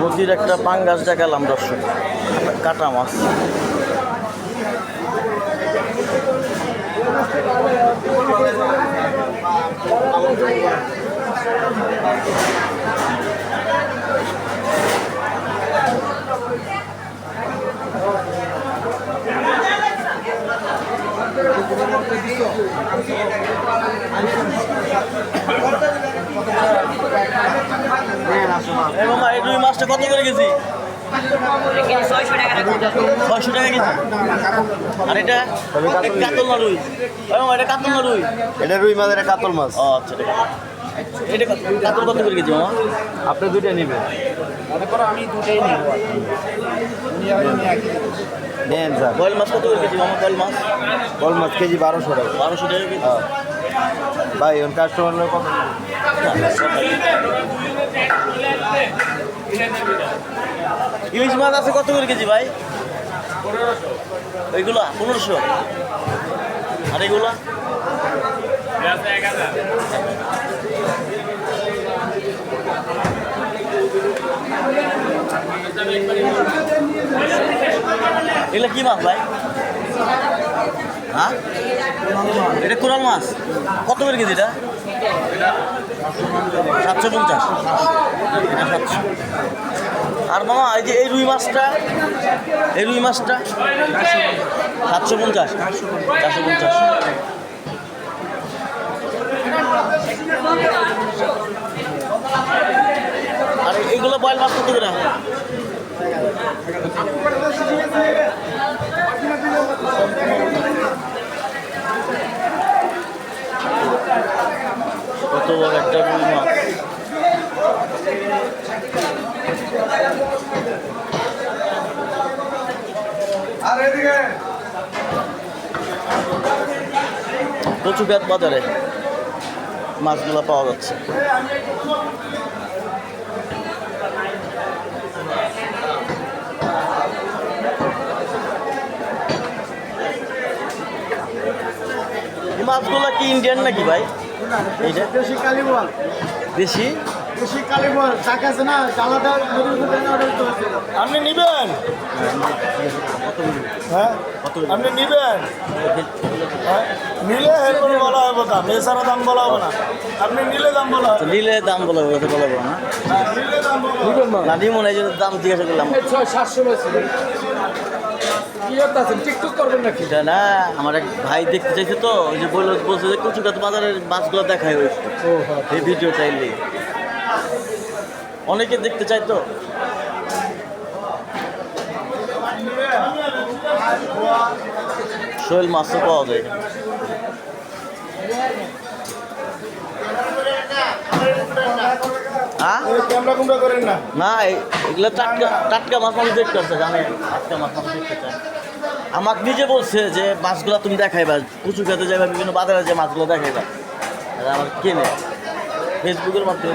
নদীর একটা পাঙ্গাস দেখালাম দর্শক। কাটা মাছ। এই মামা এই রুই মাছটা কত করে গেছি ছয়শো টাকা কেজি। আর এটা? কাতল না রুই? এটা কাতল না রুই? এটা রুই মাছ এটা কাতল মাছ। ও আচ্ছা এটা কাতল। কত করে কেজি মামা? আপনি দুইটা নেবেন। মনে করো আমি দুটাই নিব নেন স্যার। কয়েল মাছ কত করে কেজি মামা মাছ? বল মাছ কেজি বারোশো টাকা। বারোশো টাকা কেজি। হ্যাঁ। ভাই ওর কাস্টমার লোক কত? ইলিশ মাছ আছে কত করে কেজি ভাই? এইগুলা পনেরোশো। আর এগুলা? এগুলা কি মাছ ভাই? হ্যাঁ? এটা কোরাল মাছ। কত করে কেজি এটা সাতশো পঞ্চাশ। আর মামা, এই যে এই রুই মাছটা, এই রুই মাছটা, সাতশো পঞ্চাশ। চারশো পঞ্চাশ। আর এইগুলো বয়েল মাছ কত করে কত বড় একটা রুই মাছ কচুঘাট বাজারে মাছগুলো পাওয়া যাচ্ছে। মাছগুলো কি ইন্ডিয়ান নাকি ভাই? দেশি? আপনি নিবেন? হ্যাঁ? আপনি নিবেন? হ্যাঁ? নিলে এরপরে বলা হবে দাম এছাড়া দাম বলা হবে না। আপনি নিলে দাম বলা হবে। তো নিলে দাম বলা হবে বলা হবে না। হ্যাঁ, নিলে বলা হবে। না। নিয়ে মনে দাম জিজ্ঞাসা করলাম। ছয় সাতশো না আমার এক ভাই দেখতে চাইছে তো ওই যে বলল বলছে যে কচুঘাট বাজারের মাছগুলো দেখায় ওই ও হ্যাঁ। এই ভিডিও চাইলে অনেকে দেখতে চাই তো। শোয়েল মাছও পাওয়া যায়। না। এগুলো টাটকা টাটকা মাছ মানুষ দেখতে জানে টাটকা মাছ মানুষ দেখতে চায়। আমাকে নিজে বলছে যে মাছগুলো তুমি দেখাইবা। কুচু খেতে যাইবা বিভিন্ন বাজারে যে মাছগুলো দেখাইবা। আমার কেনে ফেসবুকের মাধ্যমে